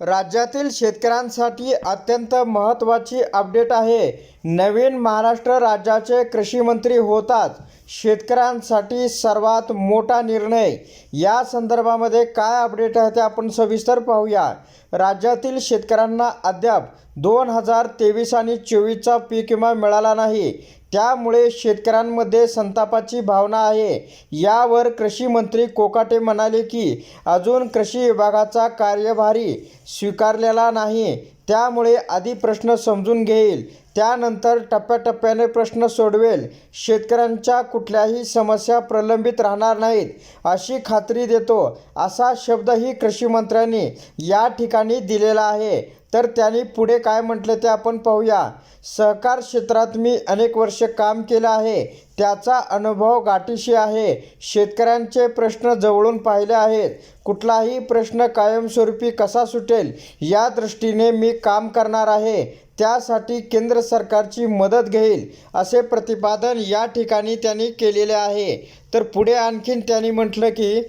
राज्यातील शेतकऱ्यांसाठी अत्यंत महत्त्वाची अपडेट आहे. नवीन महाराष्ट्र राज्याचे कृषीमंत्री होतात. शेतकऱ्यांसाठी सर्वात मोठा निर्णय. या संदर्भामध्ये काय अपडेट आहे ते आपण सविस्तर पाहूया. राज्यातील शेतकऱ्यांना अद्याप दोन हजार तेवीस आणि चोवीसचा पीक विमा मिळाला नाही. त्यामुळे शेतकऱ्यांमध्ये संतापाची भावना आहे. यावर कृषी मंत्री कोकाटे म्हणाले की अजून कृषी विभागाचा कार्यभारी स्वीकारलेला नाही. त्यामुळे आधी प्रश्न समजून घेईल. त्यानंतर टप्प्याटप्प्याने प्रश्न सोडवेल. शेतकऱ्यांच्या कुठल्याही समस्या प्रलंबित राहणार नाहीत अशी खात्री देतो असा शब्दही कृषीमंत्र्यांनी या ठिकाणी दिलेला आहे. तर त्यांनी पुढे काय म्हटलं ते आपण पाहूया. सहकार क्षेत्रात मी अनेक वर्ष काम केलं आहे. त्याचा अनुभव गाठीशी आहे. शेतकऱ्यांचे प्रश्न जवळून पाहिले आहेत. कुठलाही प्रश्न कायमस्वरूपी कसा सुटेल या दृष्टीने मी काम करणार आहे. त्यासाठी केंद्र सरकारची मदत घेईल असे प्रतिपादन या ठिकाणी त्यांनी केलेले आहे. तर पुढे आणखीन त्यांनी म्हटलं की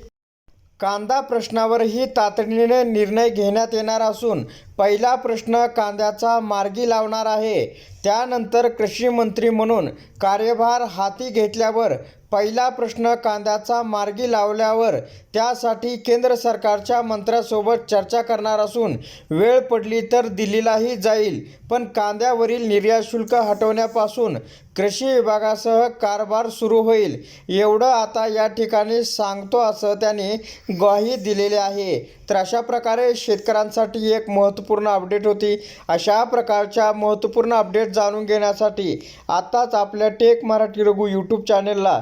कांदा प्रश्नावरही तातडीने निर्णय घेण्यात येणार असून पहिला प्रश्न कांद्याचा मार्गी लावणार आहे. त्यानंतर कृषी मंत्री म्हणून कार्यभार हाती घेतल्यावर पहिला प्रश्न कांद्याचा मार्गी लावल्यावर त्यासाठी केंद्र सरकारच्या मंत्र्यासोबत चर्चा करणार असून वेळ पडली तर दिल्लीलाही जाईल. पण कांद्यावरील निर्यात शुल्क हटवण्यापासून कृषी विभागासह कारभार सुरू होईल एवढं आता या ठिकाणी सांगतो असं त्यांनी ग्वाही दिलेली आहे. तर अशा प्रकारे शेतकऱ्यांसाठी एक महत्त्वपूर्ण अपडेट होती. अशा प्रकारच्या महत्त्वपूर्ण अपडेट जाणून घेण्यासाठी आत्ताच आपल्या टेक मराठी रघु यूट्यूब चॅनेलला